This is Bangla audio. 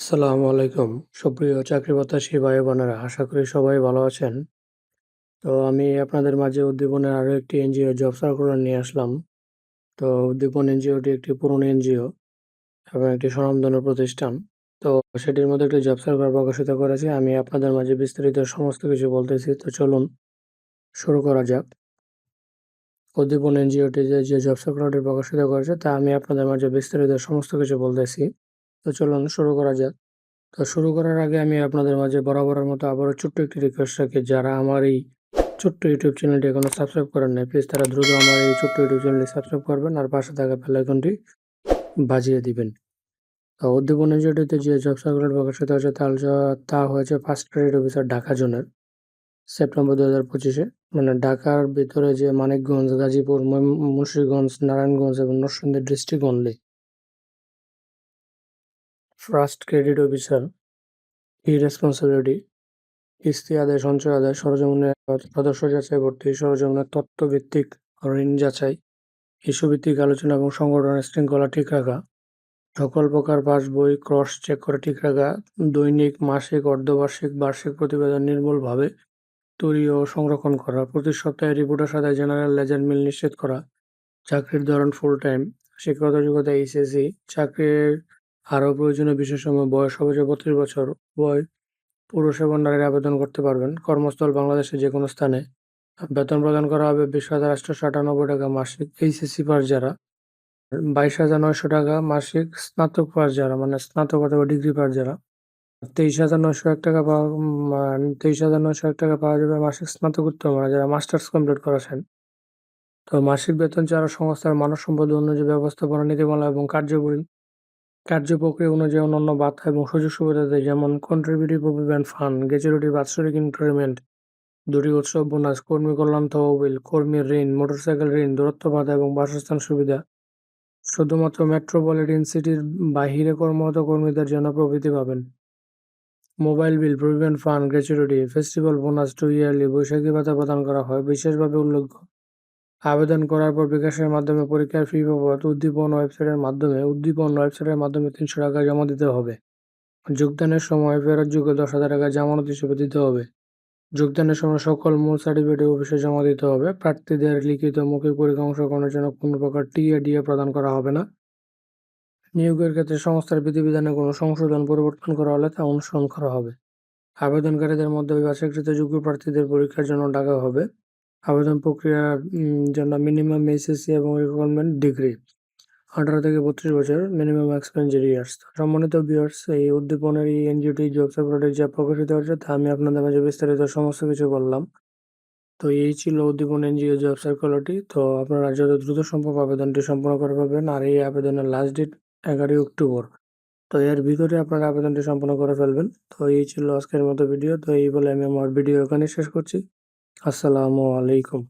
আসসালামু আলাইকুম। সুপ্রিয় চাকরি প্রত্যাশী ভাই বোনেরা আশা করি সবাই ভালো আছেন। তো আমি আপনাদের মাঝে উদ্দীপনের আরও একটি এনজিও জব সার্কুলার নিয়ে আসলাম। তো উদ্দীপন এনজিওটি একটি পুরনো এনজিও এবং একটি স্বনামধন্য প্রতিষ্ঠান। তো সেটির মধ্যে একটি জব সার্কুলার প্রকাশিত করেছে। আমি আপনাদের মাঝে বিস্তারিত সমস্ত কিছু বলতেছি। তো চলুন শুরু করা যাক। উদ্দীপন এনজিওটি যে জব সার্কুলারটি প্রকাশিত করেছে, তা আমি আপনাদের মাঝে বিস্তারিত সমস্ত কিছু বলতেছি। তো চলুন শুরু করা যাক। তো শুরু করার আগে আমি আপনাদের মাঝে বরাবরের মতো আবারও ছোট্ট একটি রিকোয়েস্ট রাখি। যারা আমার এই ছোট্ট ইউটিউব চ্যানেলটি এখনও সাবস্ক্রাইব করেন নাই প্লিজ তারা দ্রুত আমার এই ছোট্ট ইউটিউব চ্যানেলটি সাবস্ক্রাইব করবেন আর পাশে থাকা বেল আইকনটি বাজিয়ে দিবেন। তো উদ্দীপন এনজিওটিতে যে জব সার্কুলার প্রকাশিত হয়েছে তা তা হয়েছে ফার্স্ট ক্রেডিট অফিসার ঢাকা জোনের সেপ্টেম্বর দু হাজার পঁচিশে। মানে ঢাকার ভিতরে যে মানিকগঞ্জ, গাজীপুর মুন্সিগঞ্জ, নারায়ণগঞ্জ এবং Narsingdi district only first credit officer ই রেসপন্সিবিলিটি কিস্তি আদায় সঞ্চয় আদায় সরজমিনের সদস্য যাচাই ভর্তি সরজমিনের তথ্যভিত্তিক ঋণ যাচাই ইস্যুভিত্তিক আলোচনা এবং সংগঠনের শৃঙ্খলা ঠিক রাখা সকল প্রকার পাস বই ক্রস চেক করে ঠিক রাখা দৈনিক মাসিক অর্ধবার্ষিক বার্ষিক প্রতিবেদন নির্মূলভাবে তৈরি ও সংরক্ষণ করা প্রতি সপ্তাহে রিপোর্টের সাথে জেনারেল লেজার মিল নিশ্চিত করা চাকরির ধরন ফুল টাইম শিক্ষাগত যোগ্যতা এইচএসসি চাকরির আরও প্রয়োজনীয় বিশেষসমূহ বয়স সর্বোচ্চ বত্রিশ বছর বয় পুরুষ এবং নারীরা আবেদন করতে পারবেন। কর্মস্থল বাংলাদেশের যে কোনো স্থানে বেতন প্রদান করা হবে বিশ হাজার আটশোশো আটানব্বই টাকা মাসিক এইচএসসি পাস যারা, বাইশ হাজার নয়শো টাকা মাসিক স্নাতক পাস যারা মানে স্নাতক অথবা ডিগ্রি পাস যারা, তেইশ হাজার নয়শো এক টাকা পাওয়া তেইশ হাজার নয়শো এক টাকা পাওয়া যাবে মাসিক স্নাতকোত্তর মানে যারা মাস্টার্স কমপ্লিট করেছেন। তো মাসিক বেতন ছাড়া সংস্থার মানব সম্পদ অনুযায়ী ব্যবস্থাপনা, নীতিমালা এবং কার্যকরী কার্যপ্রক্রিয়া অনুযায়ী অন্যান্য বাধা এবং সুযোগ সুবিধা দেয়, যেমন কন্ট্রিবিউটিভ প্রভিডেন্ট ফান্ড গ্র্যাচুইটি বাৎসরিক ইনক্রিমেন্ট দুটি উৎসব বোনাস কর্মী কল্যাণ তহবিল, কর্মীর ঋণ মোটরসাইকেল ঋণ, দূরত্ব ভাতা এবং বাসস্থান সুবিধা। শুধুমাত্র মেট্রোপলিটন সিটির বাহিরে কর্মরত কর্মীদের জন্য প্রভৃতি পাবেন। Mobile bill provident fund gratuity festival bonus two yearly বৈশাখী ভাতা প্রদান করা হয়। বিশেষভাবে উল্লেখ্য আবেদন করার পর বিকাশের মাধ্যমে পরীক্ষার ফি বাবদ উদ্দীপন ওয়েবসাইটের মাধ্যমে উদ্দীপন ওয়েবসাইটের মাধ্যমে তিনশো টাকা জমা দিতে হবে। যোগদানের সময় ফেরত ফেরতযোগ্য দশ হাজার টাকা জামানত হিসেবে দিতে হবে। যোগদানের সময় সকল মূল সার্টিফিকেট অফিসে জমা দিতে হবে। প্রার্থীদের লিখিত মৌখিক পরীক্ষা অংশগ্রহণের জন্য কোনো প্রকার টিএ ডিএ প্রদান করা হবে না। নিয়োগের ক্ষেত্রে সংস্থার বিধিবিধানে কোনো সংশোধন পরিবর্তন করা হলে তা অনুসরণ করা হবে। আবেদনকারীদের মধ্যে বাছাইকৃত যোগ্য প্রার্থীদের পরীক্ষার জন্য ডাকা হবে। আবেদন প্রক্রিয়ার জন্য মিনিমাম এইচএসসি এবং রিকোয়ারমেন্ট ডিগ্রি আঠারো থেকে বত্রিশ বছর মিনিমাম এক্সপেরিয়েন্স ইয়ার্স সম্মানিত ভিউয়ার্স এই উদ্দীপনের এই এনজিওটি জব সার্কুলারে যা প্রকাশিত হয়েছে তা আমি আপনাদের মাঝে বিস্তারিত সমস্ত কিছু বললাম। তো এই ছিল উদ্দীপন এনজিও জব সার্কুলারটি তো আপনারা যত দ্রুত সম্ভব আবেদনটি সম্পন্ন করে পাবেন আর এই আবেদনের লাস্ট ডেট এগারোই অক্টোবর। তো এর ভিতরে আপনারা আবেদনটি সম্পন্ন করে ফেলবেন। তো এই ছিল আজকের মতো ভিডিও তো এই বলে আমি আমার ভিডিও এখানে শেষ করছি। আসসালামু আলাইকুম।